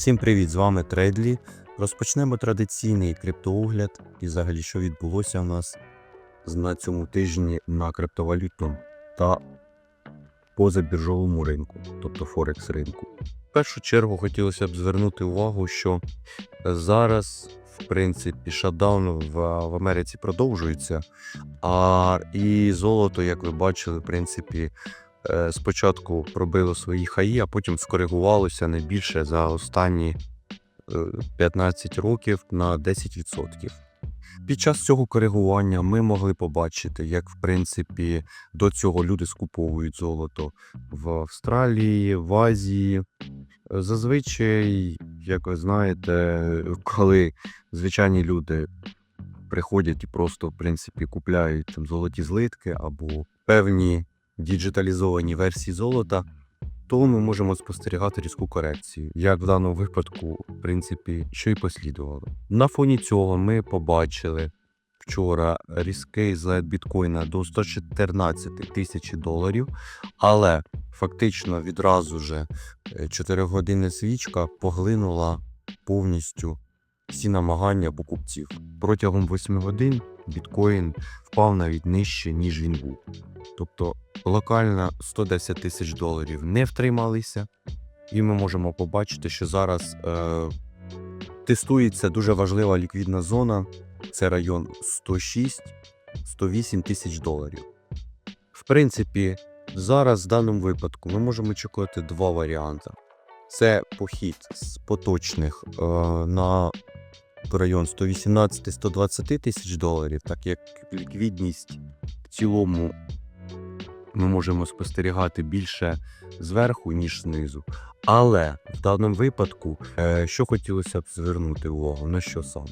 Всім привіт! З вами Трейдлі. Розпочнемо традиційний криптоогляд і взагалі, що відбулося у нас на цьому тижні на криптовалютному та позабіржовому ринку, тобто Форекс ринку. В першу чергу хотілося б звернути увагу, що зараз, в принципі, шатдаун в, в Америці продовжується, а і золото, як ви бачили, в принципі, спочатку пробило свої хаї, а потім скоригувалося не більше за останні е, 15 років на 10%. Під час цього коригування ми могли побачити, як в принципі до цього люди скуповують золото в Австралії, в Азії. Е, Зазвичай, як ви знаєте, коли звичайні люди приходять і просто в принципі купляють там золоті злитки або певні діджиталізовані версії золота, то ми можемо спостерігати різку корекцію, як в даному випадку, в принципі, що й послідувало. На фоні цього ми побачили вчора різкий злет біткоїна до 114 тисяч доларів, але фактично відразу же 4 години свічка поглинула повністю всі намагання покупців. Протягом 8 годин біткоін впав навіть нижче, ніж він був. Тобто локально 110 тисяч доларів не втрималися, і ми можемо побачити, що зараз е, тестується дуже важлива ліквідна зона. Це район 106-108 тисяч доларів. В принципі, зараз в даному випадку ми можемо очікувати два варіанти. Це похід з поточних е, на район 118-120 тисяч доларів, так як ліквідність в цілому ми можемо спостерігати більше зверху, ніж знизу. Але в даному випадку, е, що хотілося б звернути увагу, на що саме?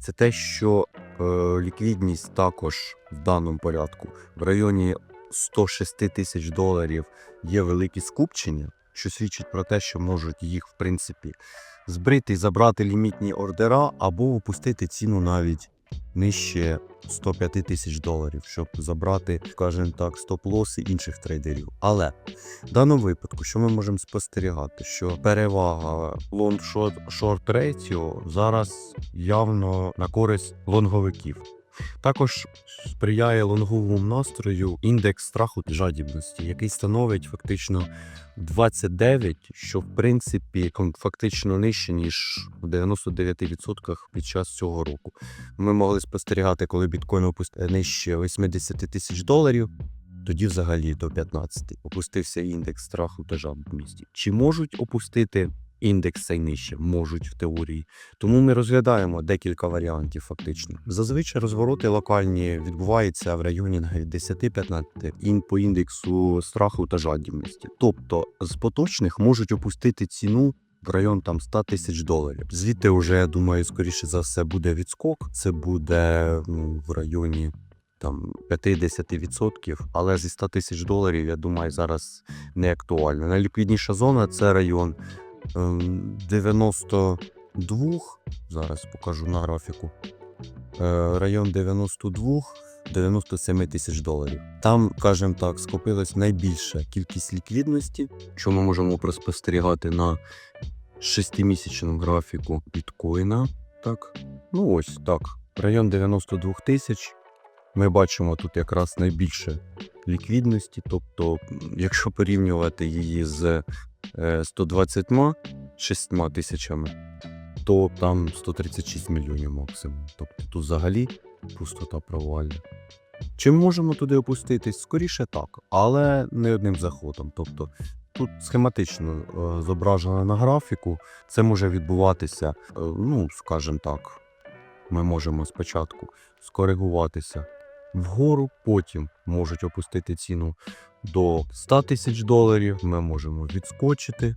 Це те, що е, ліквідність також в даному порядку в районі 106 тисяч доларів є великі скупчення, що свідчить про те, що можуть їх, в принципі, збрити і забрати лімітні ордера або опустити ціну навіть нижче 105 тисяч доларів, щоб забрати, скажімо так, стоп-лоси інших трейдерів. Але в даному випадку, що ми можемо спостерігати, що перевага лонг-шорт ratio зараз явно на користь лонговиків. Також сприяє лонговому настрою індекс страху та жадібності, який становить фактично 29, що в принципі фактично нижче ніж в 99% під час цього року. Ми могли спостерігати, коли біткоін опустив нижче 80 тисяч доларів. Тоді взагалі до 15 опустився індекс страху та жадібності. Чи можуть опустити індекс цей нижче? Можуть в теорії. Тому ми розглядаємо декілька варіантів фактично. Зазвичай розвороти локальні відбуваються в районі навіть 10-15 ін по індексу страху та жадібності. Тобто з поточних можуть опустити ціну. В район там 100 тисяч доларів. Звідти вже, я думаю, скоріше за все буде відскок. Це буде ну, в районі там 50%, але зі 100 тисяч доларів, я думаю, зараз не актуально. Найліквідніша зона це район 92. Зараз покажу на графіку. Е, Район 92. 97 тисяч доларів. Там, скажімо так, скопилась найбільша кількість ліквідності, що ми можемо проспостерігати на шестимісячному графіку біткоїна. Так, ну ось так. Район 92 тисяч. Ми бачимо тут якраз найбільше ліквідності. Тобто, якщо порівнювати її з 126 тисячами, то там 136 мільйонів максимум. Тобто тут взагалі пустота провальна. Чи можемо туди опуститись? Скоріше так, але не одним заходом. Тобто тут схематично е, зображено на графіку. Це може відбуватися, е, ну, скажімо так, ми можемо спочатку скоригуватися вгору, потім можуть опустити ціну до 100 тисяч доларів. Ми можемо відскочити,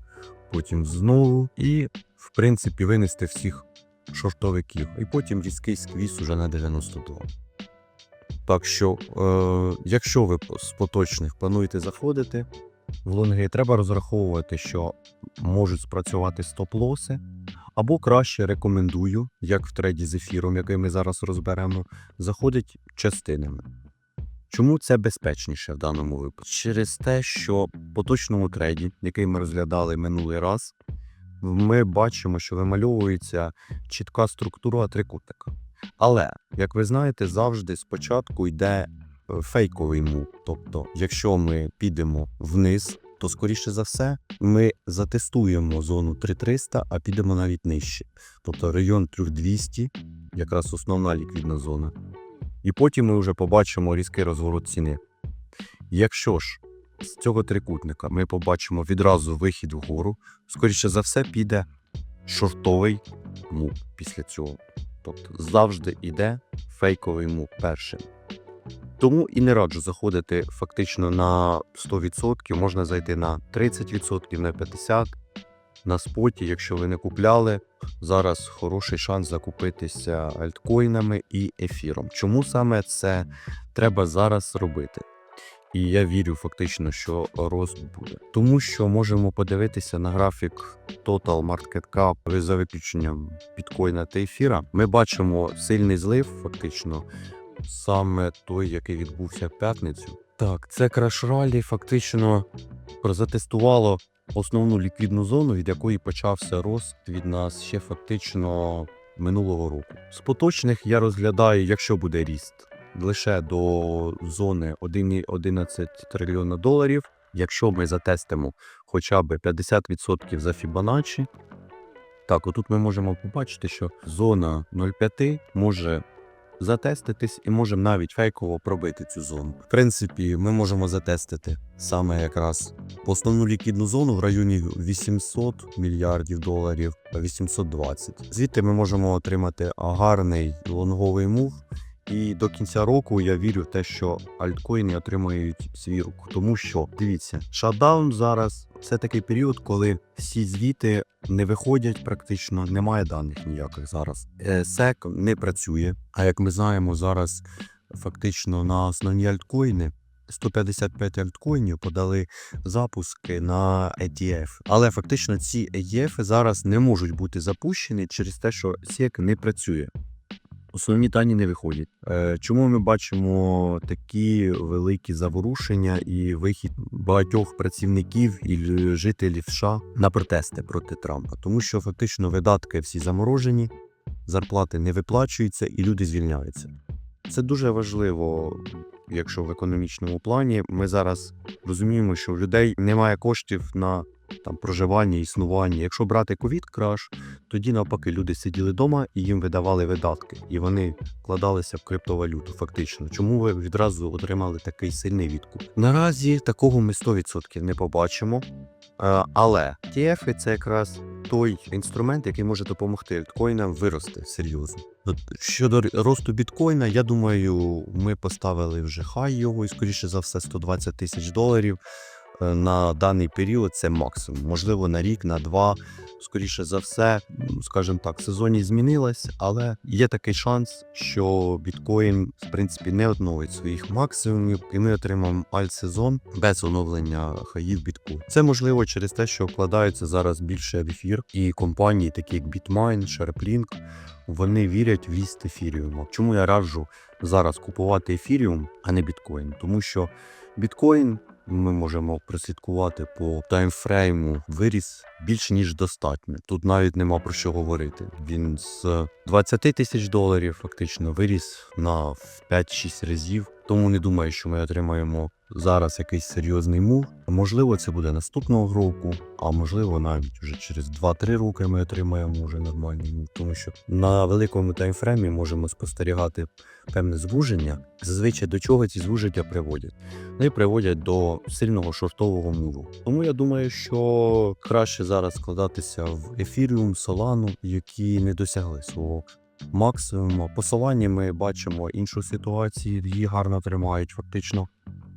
потім знову і, в принципі, винести всіх шортовиків. І потім різкий сквіз уже на 92. Так що, е, якщо ви з поточних плануєте заходити в лонги, треба розраховувати, що можуть спрацювати стоп-лоси, або краще рекомендую, як в треді з ефіром, який ми зараз розберемо, заходить частинами. Чому це безпечніше в даному випадку? Через те, що в поточному треді, який ми розглядали минулий раз, ми бачимо, що вимальовується чітка структура трикутника. Але, як ви знаєте, завжди спочатку йде е, фейковий мув. Тобто, якщо ми підемо вниз, то скоріше за все ми затестуємо зону 3300, а підемо навіть нижче. Тобто район 3200, якраз основна ліквідна зона. І потім ми вже побачимо різкий розворот ціни. Якщо ж з цього трикутника ми побачимо відразу вихід вгору, скоріше за все піде шортовий мув після цього. Тобто завжди йде фейковий мув першим. Тому і не раджу заходити фактично на 100%, можна зайти на 30%, на 50%. На споті, якщо ви не купляли, зараз хороший шанс закупитися альткоїнами і ефіром. Чому саме це треба зараз робити? І я вірю фактично, що рост буде. Тому що можемо подивитися на графік Total Market Cap за виключенням біткоїна та ефіра. Ми бачимо сильний злив, фактично, саме той, який відбувся в п'ятницю. Так, це краш ралі фактично затестувало основну ліквідну зону, від якої почався рост від нас ще фактично минулого року. З поточних я розглядаю, якщо буде ріст лише до зони 1,11 трильйона доларів. Якщо ми затестимо хоча б 50% за Fibonacci, так, отут ми можемо побачити, що зона 0,5 може затеститись і можемо навіть фейково пробити цю зону. В принципі, ми можемо затестити саме якраз основну ліквідну зону в районі 800 мільярдів доларів, 820. Звідти ми можемо отримати гарний лонговий мув. І до кінця року я вірю в те, що альткоїни отримають свій рух. Тому що дивіться, шатдаун зараз це такий період, коли всі звіти не виходять практично, немає даних ніяких зараз. Е, SEC не працює. А як ми знаємо, зараз фактично на основні альткоїни 155 альткоїнів подали запуски на ETF. Але фактично ці ETF зараз не можуть бути запущені через те, що SEC не працює. Основні дані не виходять. Е, Чому ми бачимо такі великі заворушення і вихід багатьох працівників і жителів США на протести проти Трампа? Тому що фактично видатки всі заморожені, зарплати не виплачуються і люди звільняються. Це дуже важливо, якщо в економічному плані ми зараз розуміємо, що в людей немає коштів на там проживання, існування. Якщо брати ковід краш, тоді навпаки люди сиділи вдома і їм видавали видатки, і вони вкладалися в криптовалюту. Фактично, чому ви відразу отримали такий сильний відкуп? Наразі такого ми 100% не побачимо. Е, Але TF – це якраз той інструмент, який може допомогти альткоїнам вирости серйозно. Щодо росту біткоїна, я думаю, ми поставили вже хай його, і скоріше за все 120 тисяч доларів на даний період це максимум. Можливо, на рік, на два. Скоріше за все, скажімо так, сезонність змінилась, але є такий шанс, що біткоін в принципі не оновить своїх максимумів, і ми отримаємо альт-сезон без оновлення хаїв біткоін. Це можливо через те, що вкладаються зараз більше в ефір, і компанії, такі як Bitmain, SharePlink, вони вірять в віст ефіріуму. Чому я раджу зараз купувати ефіріум, а не біткоін? Тому що біткоін ми можемо прослідкувати по таймфрейму виріс більш ніж достатньо. Тут навіть нема про що говорити. Він з 20 тисяч доларів фактично виріс на в 5-6 разів. Тому не думаю, що ми отримаємо зараз якийсь серйозний мув. Можливо, це буде наступного року, а можливо, навіть вже через 2-3 роки ми отримаємо вже нормальний мув. Тому що на великому таймфреймі можемо спостерігати певне звуження. Зазвичай до чого ці звуження приводять? Вони приводять до сильного шортового муву. Тому я думаю, що краще зараз складатися в ефіріум, солану, які не досягли свого максимуму. По солані ми бачимо іншу ситуацію, її гарно тримають фактично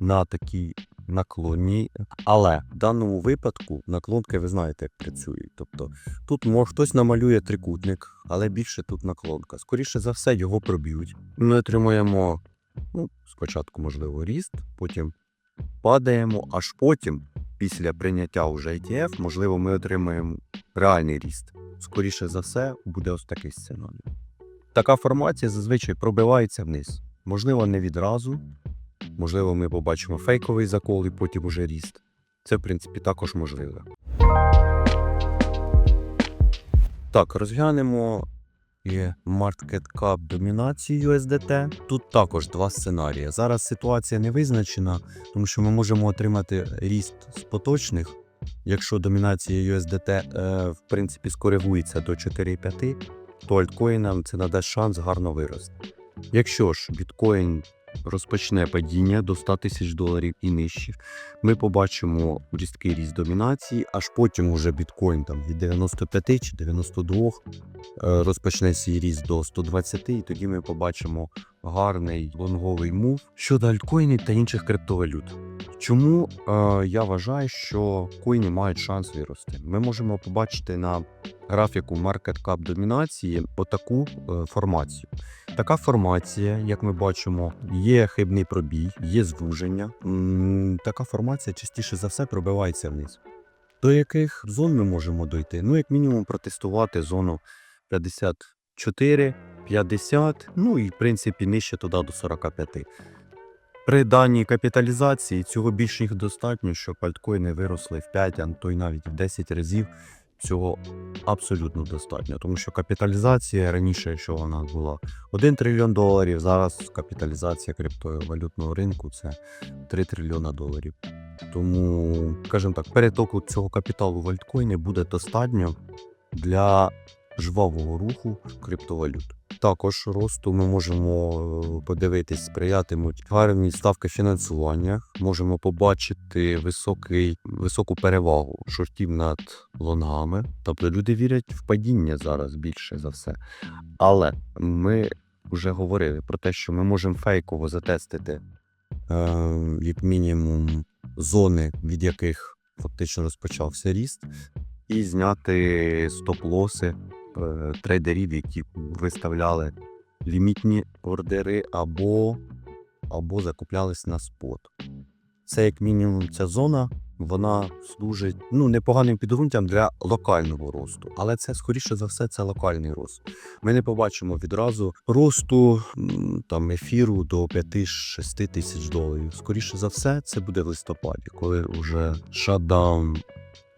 на такій наклоні. Але в даному випадку наклонки ви знаєте, як працюють. Тобто тут може хтось намалює трикутник, але більше тут наклонка. Скоріше за все, його проб'ють. Ми отримуємо ну, спочатку, можливо, ріст, потім падаємо, аж потім, після прийняття вже ETF, можливо, ми отримаємо реальний ріст. Скоріше за все, буде ось такий сценарій. Така формація зазвичай пробивається вниз. Можливо, не відразу. Можливо, ми побачимо фейковий закол і потім уже ріст. Це, в принципі, також можливо. Так, розглянемо і market cap домінації USDT. Тут також два сценарії. Зараз ситуація не визначена, тому що ми можемо отримати ріст з поточних. Якщо домінація USDT е, в принципі скоригується до 4,5, то альткоїнам це надасть шанс гарно вирости. Якщо ж біткоін розпочне падіння до 100 тисяч доларів і нижче, ми побачимо різкий ріст домінації, аж потім уже біткоін там від 95 чи 92 е, розпочне свій ріст до 120, і тоді ми побачимо гарний лонговий мув щодо альткоїнів та інших криптовалют. Чому е, я вважаю, що коїни мають шанс вирости? Ми можемо побачити на графіку market cap домінації отаку е, формацію. Така формація, як ми бачимо, є хибний пробій, є звуження. Така формація частіше за все пробивається вниз. До яких зон ми можемо дойти? Ну, як мінімум, протестувати зону 54, 50, ну і в принципі нижче туди до 45. При даній капіталізації цього більш ніж достатньо, щоб альткоїни виросли в 5, а то й навіть в 10 разів. Цього абсолютно достатньо, тому що капіталізація раніше, що вона була 1 трильйон доларів, зараз капіталізація криптовалютного ринку це 3 трильйона доларів. Тому, скажімо так, перетоку цього капіталу в альткоїни буде достатньо для жвавого руху криптовалют. Також росту ми можемо е, подивитись, сприятимуть гарні ставки фінансування. Можемо побачити високий, високу перевагу шортів над лонгами. Тобто люди вірять в падіння зараз більше за все. Але ми вже говорили про те, що ми можемо фейково затестити е, як мінімум зони, від яких фактично розпочався ріст, і зняти стоп-лоси трейдерів, які виставляли лімітні ордери або, або закуплялись на спот. Це як мінімум ця зона. Вона служить ну непоганим підґрунтям для локального росту, але це скоріше за все це локальний рост. Ми не побачимо відразу росту там ефіру до 5-6 тисяч доларів. Скоріше за все, це буде в листопаді, коли вже шатдаун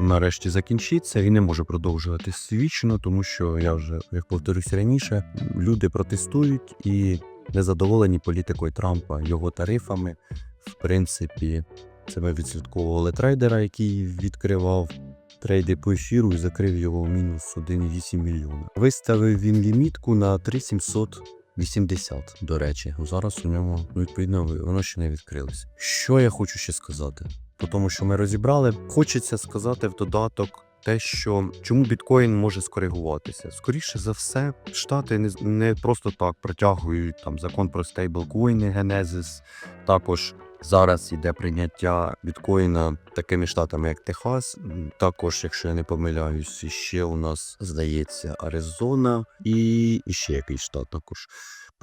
нарешті закінчиться і не може продовжуватись вічно, тому що я вже як повторюся раніше, люди протестують і незадоволені політикою Трампа, його тарифами. В принципі, це ми відслідковували трейдера, який відкривав трейди по ефіру і закрив його в мінус 1,8 мільйона. Виставив він лімітку на 3780, до речі. Зараз у ньому відповідно воно ще не відкрилося. Що я хочу ще сказати? По тому, що ми розібрали, хочеться сказати в додаток. Те, що чому біткоін може скоригуватися, скоріше за все, штати не, не просто так протягують там закон про стейблкоїни, Генезис. Також зараз йде прийняття біткоїна такими штатами, як Техас. Також, якщо я не помиляюсь, ще у нас здається Аризона і, і ще якийсь штат також.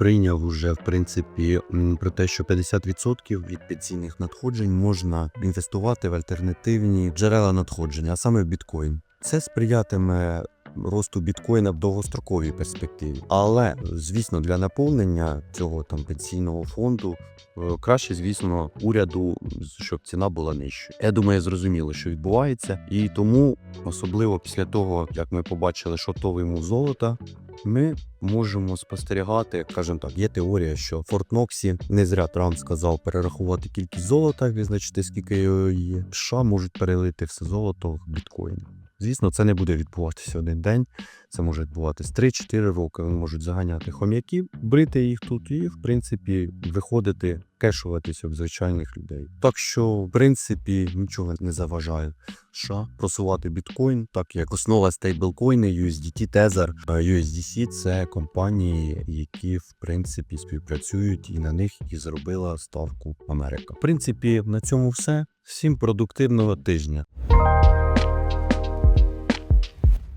Прийняв уже в принципі про те, що 50% від пенсійних надходжень можна інвестувати в альтернативні джерела надходження, а саме в біткоін. Це сприятиме росту біткоїна в довгостроковій перспективі. Але звісно, для наповнення цього там пенсійного фонду е, краще, звісно, уряду, щоб ціна була нижчою. Я думаю, зрозуміло, що відбувається, і тому, особливо після того, як ми побачили шортовий мув золота, ми можемо спостерігати, скажімо так, є теорія, що Форт Фортноксі не зря Трамп сказав перерахувати кількість золота, визначити скільки його є. США можуть перелити все золото в біткоін. Звісно, це не буде відбуватися один день. Це може відбуватись 3-4 роки. Вони можуть заганяти хом'яків, брити їх тут і, в принципі, виходити, кешуватися в звичайних людей. Так що, в принципі, нічого не заважає США просувати біткоін, так як основа стейблкоїни USDT, Tether, USDC – це компанії, які в принципі співпрацюють, і на них і зробила ставку Америка. В принципі, на цьому все. Всім продуктивного тижня.